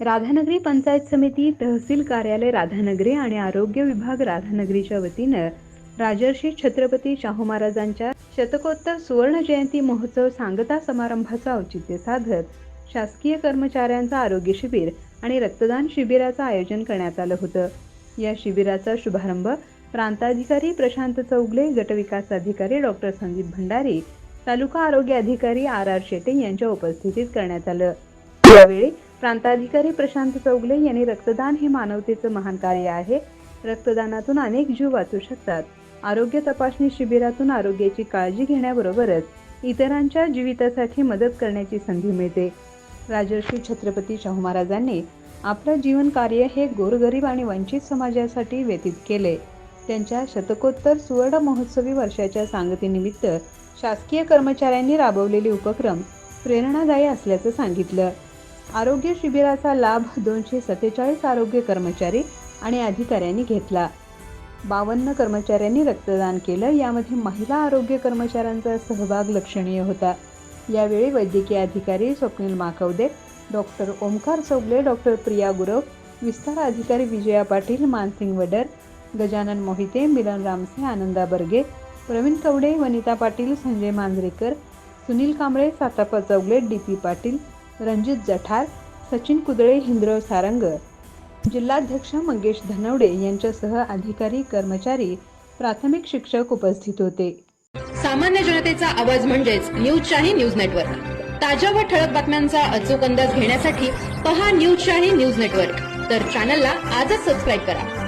राधानगरी पंचायत समिती तहसील कार्यालय राधानगरी आणि आरोग्य विभाग राधानगरीच्या वतीनं राजर्षी छत्रपती शाहू महाराजांच्या शतकोत्तर सुवर्ण जयंती महोत्सव सांगता समारंभाचं औचित्य साधत शासकीय कर्मचाऱ्यांचं आरोग्य शिबिर आणि रक्तदान शिबिराचं आयोजन करण्यात आलं होतं. या शिबिराचा शुभारंभ प्रांताधिकारी प्रशांत चौगले गटविकास अधिकारी डॉक्टर संदीप भंडारी तालुका आरोग्य अधिकारी आर आर शेटे यांच्या उपस्थितीत करण्यात आलं. यावेळी प्रांताधिकारी प्रशांत चौगले यांनी रक्तदान हे मानवतेचं महान कार्य आहे. रक्तदानातून अनेक जीव वाचू शकतात. आरोग्य तपासणी शिबिरातून आरोग्याची काळजी घेण्याबरोबरच इतरांच्या जीवितासाठी मदत करण्याची संधी मिळते. राजर्षी छत्रपती शाहू महाराजांनी आपलं जीवन कार्य हे गोरगरीब आणि वंचित समाजासाठी व्यतीत केले. त्यांच्या शतकोत्तर सुवर्ण महोत्सवी वर्षाच्या सांगतीनिमित्त शासकीय कर्मचाऱ्यांनी राबवलेले उपक्रम प्रेरणादायी असल्याचं सांगितलं. आरोग्य शिबिराचा लाभ दोनशे सत्तेचाळीस आरोग्य कर्मचारी आणि अधिकाऱ्यांनी घेतला. बावन्न कर्मचाऱ्यांनी रक्तदान केलं. यामध्ये महिला आरोग्य कर्मचाऱ्यांचा सहभाग लक्षणीय होता. यावेळी वैद्यकीय अधिकारी स्वप्नील माकवदे डॉक्टर ओमकार चौगले डॉक्टर प्रिया गुरव विस्तार अधिकारी विजया पाटील मानसिंग वडर गजानन मोहिते मिलन रामसे आनंदा बर्गे प्रवीण कवडे वनिता पाटील संजय मांजरेकर सुनील कांबळे सातापा चौगले डी पी पाटील रणजित जठार सचिन कुदळे हिंद्रव सारंग. जिल्हाध्यक्ष मंगेश धनवडे यांच्यासह अधिकारी कर्मचारी प्राथमिक शिक्षक उपस्थित होते. सामान्य जनतेचा आवाज म्हणजेच न्यूज शाही न्यूज नेटवर्क. ताज्या व ठळक बातम्यांचा अचूक अंदाज घेण्यासाठी पहा न्यूज शाही न्यूज नेटवर्क. तर चॅनलला आजच सबस्क्राईब करा.